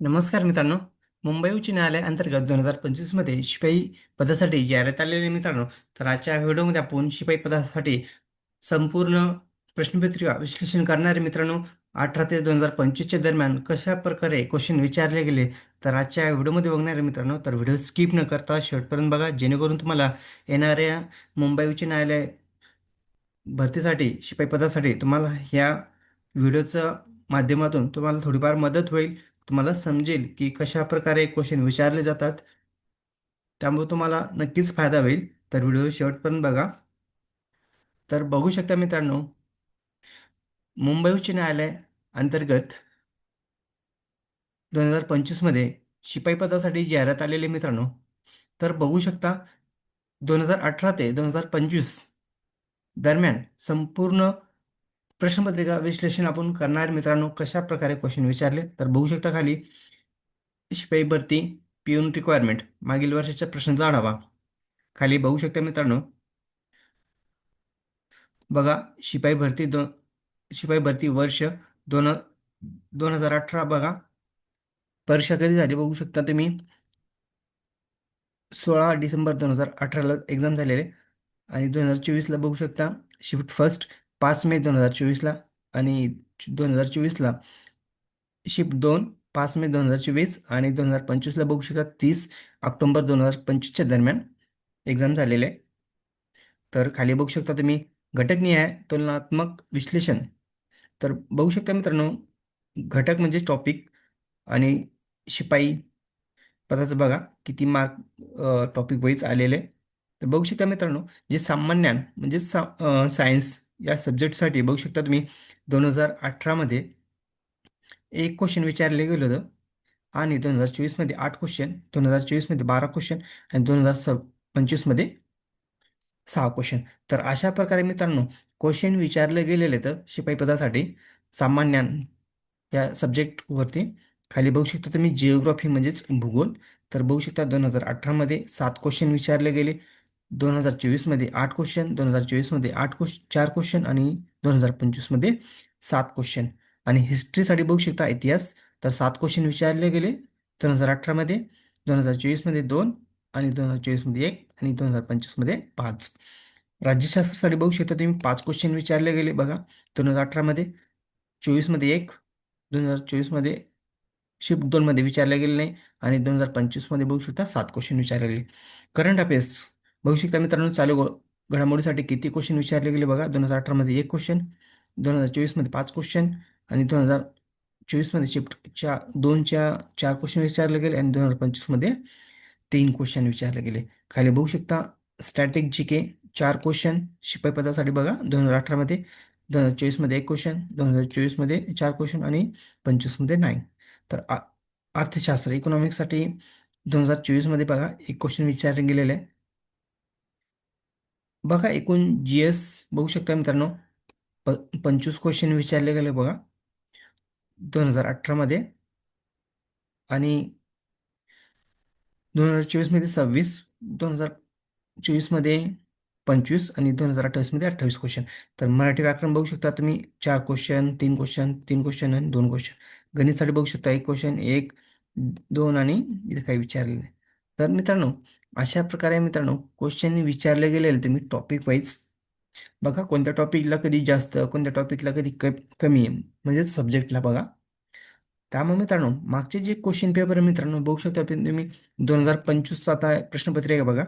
नमस्कार मित्रांनो. मुंबई उच्च न्यायालय अंतर्गत दोन हजार पंचवीसमध्ये शिपाई पदासाठी जाहिरात आलेले मित्रांनो. तर आजच्या व्हिडिओमध्ये आपण शिपाई पदासाठी संपूर्ण प्रश्नपत्रिका विश्लेषण करणारे मित्रांनो. अठरा ते दोन हजार पंचवीसच्या दरम्यान कशा प्रकारे क्वेश्चन विचारले गेले तर आजच्या व्हिडिओमध्ये बघणारे मित्रांनो. तर व्हिडिओ स्किप न करता शेवटपर्यंत बघा. जेणेकरून तुम्हाला येणाऱ्या मुंबई उच्च न्यायालय भरतीसाठी शिपाई पदासाठी तुम्हाला ह्या व्हिडिओच्या माध्यमातून तुम्हाला थोडीफार मदत होईल. तुम्हाला समजेल की कशा प्रकारे क्वेश्चन विचारले जातात. त्यामुळे तुम्हाला नक्कीच फायदा होईल. तर व्हिडिओ शेवटपर्यंत बघा. तर बघू शकता मित्रांनो मुंबई उच्च न्यायालय अंतर्गत दोन हजार पंचवीसमध्ये शिपाई पदासाठी जाहिरात आलेली मित्रांनो. तर बघू शकता दोन हजार अठरा ते दोन हजार पंचवीस दरम्यान संपूर्ण प्रश्नपत्रिका विश्लेषण आपण करणार मित्रांनो कशा प्रकारे क्वेश्चन विचारले तर बघू शकता खाली. शिपाई भरती पिऊन रिक्वायरमेंट मागील वर्षाच्या प्रश्नांचा आढावा. खाली बघू शकता मित्रांनो. बघा शिपाई भरती दोन शिपाई भरती वर्ष दोन दोन हजार अठरा बघा. परीक्षा कधी झाली बघू शकता तुम्ही? सोळा डिसेंबर दोन हजार अठराला एक्झाम झालेले. आणि दोन हजार चोवीसला बघू शकता. शिफ्ट फर्स्ट पाच मे दोन हजार चोवीसला आणि दोन हजार चोवीसला शिफ्ट दोन पाच मे दोन हजार चोवीस आणि दोन हजार पंचवीसला बघू शकता तीस ऑक्टोंबर दोन हजार पंचवीसच्या दरम्यान एक्झाम झालेले आहे. तर खाली बघू शकता तुम्ही घटकनिहाय तुलनात्मक विश्लेषण तर बघू शकता मित्रांनो घटक म्हणजे टॉपिक आणि शिपाई पदाचं बघा किती मार्क टॉपिक वाईज आलेले तर बघू शकता मित्रांनो जे सामान्य म्हणजे सा सायन्स या सब्जेक्टसाठी बघू शकता तुम्ही दोन हजार अठरामध्ये एक क्वेश्चन विचारले गेलं होतं आणि दोन हजार चोवीसमध्ये आठ क्वेश्चन दोन हजार चोवीसमध्ये बारा क्वेश्चन आणि दोन हजार स पंचवीसमध्ये सहा क्वेश्चन तर अशा प्रकारे मित्रांनो क्वेश्चन विचारले गेलेले तर शिपाई पदासाठी सामान्य या सब्जेक्टवरती खाली बघू शकता तुम्ही जिओग्राफी म्हणजेच भूगोल. तर बघू शकता दोन हजार अठरामध्ये सात क्वेश्चन विचारले गेले. दोन हजार चोवीसमध्ये आठ क्वेश्चन दोन हजार चोवीसमध्ये आठ क्वेश्चन चार क्वेश्चन आणि दोन हजार पंचवीसमध्ये सात क्वेश्चन आणि हिस्ट्रीसाठी बघू शकता इतिहास तर सात क्वेश्चन विचारले गेले दोन हजार अठरामध्ये दोन हजार चोवीसमध्ये दोन आणि दोन हजार चोवीसमध्ये एक आणि दोन हजार पंचवीसमध्ये पाच राज्यशास्त्रासाठी बघू शकता तुम्ही पाच क्वेश्चन विचारले गेले बघा दोन हजार अठरामध्ये चोवीसमध्ये एक दोन हजार चोवीसमध्ये शिफ्ट दोनमध्ये विचारले गेले नाही आणि दोन हजार पंचवीसमध्ये बघू शकता सात क्वेश्चन विचारले गेले करंट अफेअर्स बघू शकता मित्रांनो चालू घडामोडीसाठी किती क्वेश्चन विचारले गेले बघा. दोन हजार अठरामध्ये एक क्वेश्चन दोन हजार चोवीसमध्ये पाच क्वेश्चन आणि दोन हजार चोवीसमध्ये शिफ्टच्या दोनच्या चार क्वेश्चन विचारले गेले आणि दोन हजार पंचवीसमध्ये तीन क्वेश्चन विचारले गेले. खाली बघू शकता स्टॅटिक जी के चार क्वेश्चन शिपाई पदासाठी बघा. दोन हजार अठरामध्ये दोन हजार चोवीसमध्ये एक क्वेश्चन दोन हजार चोवीसमध्ये चार क्वेश्चन आणि पंचवीसमध्ये नाईन तर आ- अर्थशास्त्र इकॉनॉमिक्ससाठी दोन हजार चोवीसमध्ये बघा एक क्वेश्चन विचारले गेलेले. आहे बघा एकूण जी एस बघू शकता मित्रांनो प पंचवीस क्वेश्चन विचारले गेले बघा. दोन हजार अठरामध्ये आणि दोन हजार चोवीसमध्ये सव्वीस दोन हजार चोवीसमध्ये पंचवीस आणि दोन हजार अठ्ठावीसमध्ये अठ्ठावीस क्वेश्चन तर मराठी व्याकरण बघू शकता तुम्ही चार क्वेश्चन तीन क्वेश्चन तीन क्वेश्चन आणि दोन क्वेश्चन गणितसाठी बघू शकता एक क्वेश्चन एक दोन आणि इथे काही विचारले नाही. तर मित्रांनो अशा प्रकारे मित्रांनो क्वेश्चन विचारले गेलेले तुम्ही टॉपिक वाईज बघा कोणत्या टॉपिकला कधी जास्त कोणत्या टॉपिकला कधी क कमी म्हणजेच सब्जेक्टला बघा. त्यामुळे मित्रांनो मागचे जे क्वेश्चन पेपर मित्रांनो बघू शकता तुम्ही दोन हजार पंचवीसचा आता प्रश्नपत्रिका बघा.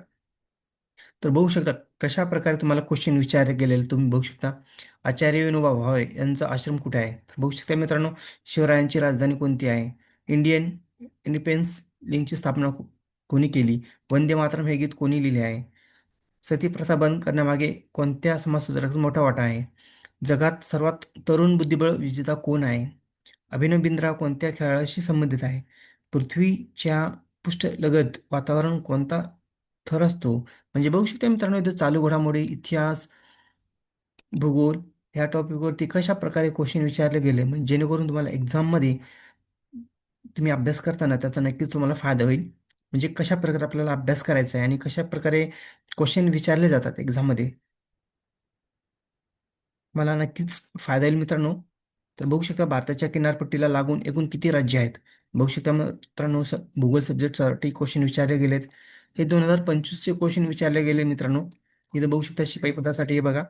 तर बघू शकता कशा प्रकारे तुम्हाला क्वेश्चन विचारले गेलेले तुम्ही बघू शकता. आचार्य विनोबा भावे यांचा आश्रम कुठे आहे? तर बघू शकता मित्रांनो शिवरायांची राजधानी कोणती आहे? इंडियन इंडिपेन्स लीगची स्थापना कोणी केली? वंदे मातरम हे गीत कोणी लिहिले आहे? सती प्रथा बंद करण्यामागे कोणत्या समाजसुधारकाचा मोठा वाटा आहे? जगात सर्वात तरुण बुद्धिबळ विजेता कोण आहे? अभिनव बिंद्रा कोणत्या खेळाशी संबंधित आहे? पृथ्वीच्या पृष्ठलगत वातावरण कोणता थर असतो? म्हणजे बघू शकता मित्रांनो इथं चालू घडामोडी इतिहास भूगोल ह्या टॉपिकवरती कशा प्रकारे क्वेश्चन विचारले गेले? म्हणजे जेणेकरून तुम्हाला एक्झाममध्ये तुम्ही अभ्यास करताना त्याचा नक्कीच तुम्हाला फायदा होईल. म्हणजे कशा प्रकारे आपल्याला अभ्यास करायचा आहे आणि कशा प्रकारे क्वेश्चन विचारले जातात एक्झाममध्ये मला नक्कीच फायदा येईल मित्रांनो. तर बघू शकता भारताच्या किनारपट्टीला लागून एकूण किती राज्य आहेत? बघू शकता मित्रांनो स भूगोल सब्जेक्टसाठी क्वेश्चन विचारले गेलेत. हे दोन हजार पंचवीसचे क्वेश्चन विचारले गेले मित्रांनो. इथं बघू शकता शिपाई पदासाठी हे बघा.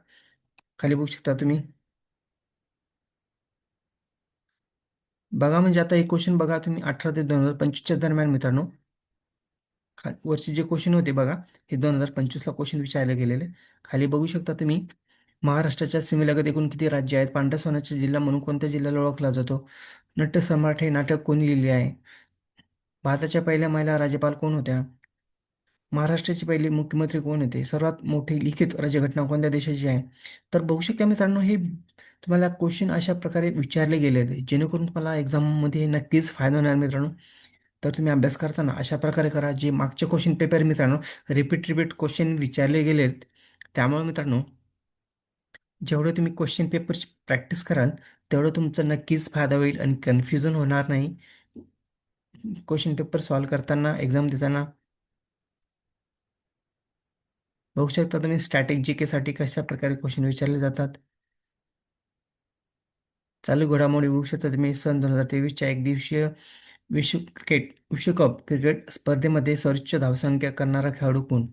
खाली बघू शकता तुम्ही. बघा म्हणजे आता एक क्वेश्चन बघा तुम्ही अठरा ते दोन हजार पंचवीसच्या दरम्यान मित्रांनो. खा वरचे जे क्वेश्चन होते बघा हे दोन हजार पंचवीसला क्वेश्चन विचारले गेलेले. खाली बघू शकता तुम्ही महाराष्ट्राच्या सीमेलगत एकूण किती राज्य आहेत? पांढऱ्या सोन्याचा जिल्हा म्हणून कोणत्या जिल्ह्याला ओळखला जातो? नट्ट सम्राट हे नाटक कोणी लिहिले आहे? भारताच्या पहिल्या महिला राज्यपाल कोण होत्या? महाराष्ट्राचे पहिले मुख्यमंत्री कोण होते? सर्वात मोठी लिखित राज्यघटना कोणत्या देशाची आहे? तर बघू शकता मित्रांनो हे तुम्हाला क्वेश्चन अशा प्रकारे विचारले गेले आहेत जेणेकरून तुम्हाला एक्झाममध्ये नक्कीच फायदा होणार मित्रांनो. तर तुम्ही अभ्यास करताना अशा प्रकारे करा जे मागचे क्वेश्चन पेपर मित्रांनो रिपीट रिपीट क्वेश्चन विचारले गेलेत. त्यामुळे मित्रांनो जेवढं तुम्ही क्वेश्चन पेपरची प्रॅक्टिस कराल तेवढं तुमचा नक्कीच फायदा होईल आणि कन्फ्युजन होणार नाही. क्वेश्चन पेपर सॉल्व करताना एक्झाम देताना बघू शकता तुम्ही स्टॅटिक जी केसाठी कशा प्रकारे क्वेश्चन विचारले जातात. चालू घडामोडी बघू शकता तुम्ही सन दोन हजार तेवीसच्या एक दिवसीय विश्व क्रिकेट विश्वकप क्रिकेट स्पर्धेमध्ये सर्वोच्च धावसंख्या करणारा खेळाडू कोण?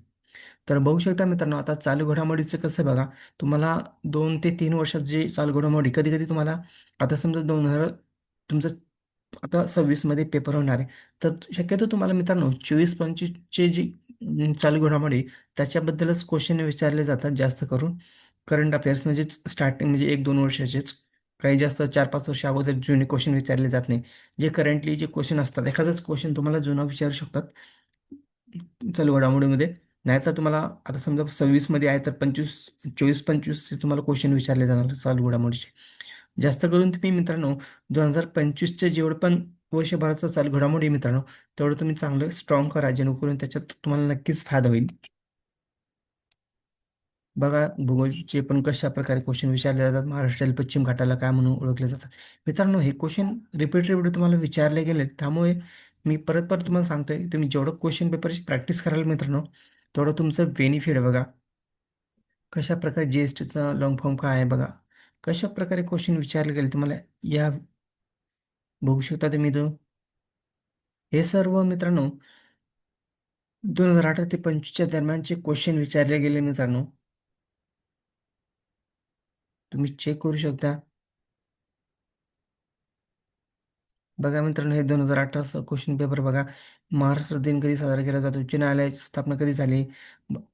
तर बघू शकता मित्रांनो आता चालू घडामोडीचं कसं बघा. तुम्हाला दोन ते तीन वर्षात जे चालू घडामोडी कधी कधी तुम्हाला आता समजा दोन हजार तुमचं आता सव्वीसमध्ये पेपर होणार आहे. तर शक्यतो तुम्हाला मित्रांनो चोवीस पंचवीसचे जी चालू घडामोडी त्याच्याबद्दलच क्वेश्चन विचारले जातात जास्त करून. करंट अफेअर्स म्हणजेच स्टार्टिंग म्हणजे एक दोन वर्षाचेच. काही जास्त चार पाच वर्ष अगोदर जुने क्वेश्चन विचारले जात नाही. जे करंटली जे क्वेश्चन असतात एखादाच क्वेश्चन तुम्हाला जुना विचारू शकतात. चालू घडामोडीमध्ये नाहीतर तुम्हाला आता समजा सव्वीसमध्ये आहे तर पंचवीस चोवीस पंचवीसचे तुम्हाला क्वेश्चन विचारले जाणार. चालू घडामोडीचे जास्त करून तुम्ही मित्रांनो दोन हजार पंचवीसचे जेवढं पण वर्षभराचं चालू घडामोडी मित्रांनो तेवढं तुम्ही चांगलं स्ट्रॉंग करा. जेणेकरून त्याच्यात तुम्हाला नक्कीच फायदा होईल. बघा भूगोलचे पण कशा प्रकारे क्वेश्चन विचारले जातात महाराष्ट्रातील पश्चिम घाटाला काय म्हणून ओळखले जातात. मित्रांनो हे क्वेश्चन रिपीट रिपीट तुम्हाला विचारले गेले त्यामुळे मी परत परत तुम्हाला सांगतोय तुम्ही जेवढं क्वेश्चन पेपरची प्रॅक्टिस कराल मित्रांनो तेवढं तुमचं बेनिफिट आहे बघा. कशा प्रकारे जी एस टीचा लॉंग फॉर्म काय आहे बघा. कशा प्रकारे क्वेश्चन विचारले गेले तुम्हाला या बघू शकता तुम्ही तो हे सर्व मित्रांनो दोन हजार अठरा ते पंचवीसच्या दरम्यानचे क्वेश्चन विचारले गेले मित्रांनो. तुम्ही चेक करू शकता. बघा मित्रांनो हे दोन हजार अठराचा क्वेश्चन पेपर बघा. महाराष्ट्र दिन कधी साजरा केला जातो? उच्च न्यायालयाची स्थापना कधी झाली?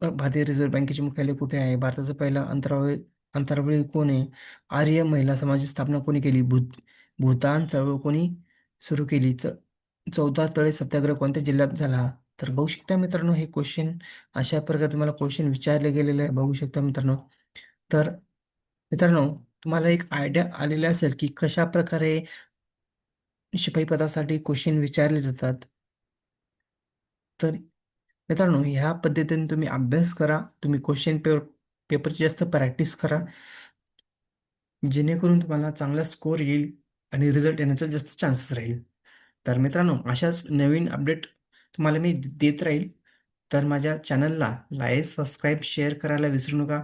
भारतीय रिझर्व्ह बँकेचे मुख्यालय कुठे आहे? भारताचा पहिला अंतरावळी अंतरावळी कोण आहे? आर्य महिला समाजाची स्थापना कोणी केली? भूत भूतान चळवळ कोणी सुरू केली? च चौदा तळे सत्याग्रह कोणत्या जिल्ह्यात झाला? तर बघू शकता मित्रांनो हे क्वेश्चन अशा प्रकारे तुम्हाला क्वेश्चन विचारले गेलेले आहे. बघू शकता मित्रांनो. तर मित्रांनो तुम्हाला एक आयडिया आलेला असेल की कशा प्रकारे शिपाई पदासाठी क्वेश्चन विचारले जातात. तर मित्रांनो ह्या पद्धतीने तुम्ही अभ्यास करा तुम्ही क्वेश्चन पेपर पेपरची जास्त प्रॅक्टिस करा. जेणेकरून तुम्हाला चांगला स्कोर येईल आणि रिझल्ट येण्याचा जास्त चान्सेस राहील. तर मित्रांनो अशाच नवीन अपडेट तुम्हाला मी देत राहील. तर माझ्या चॅनलला लाईक सबस्क्राईब शेअर करायला विसरू नका.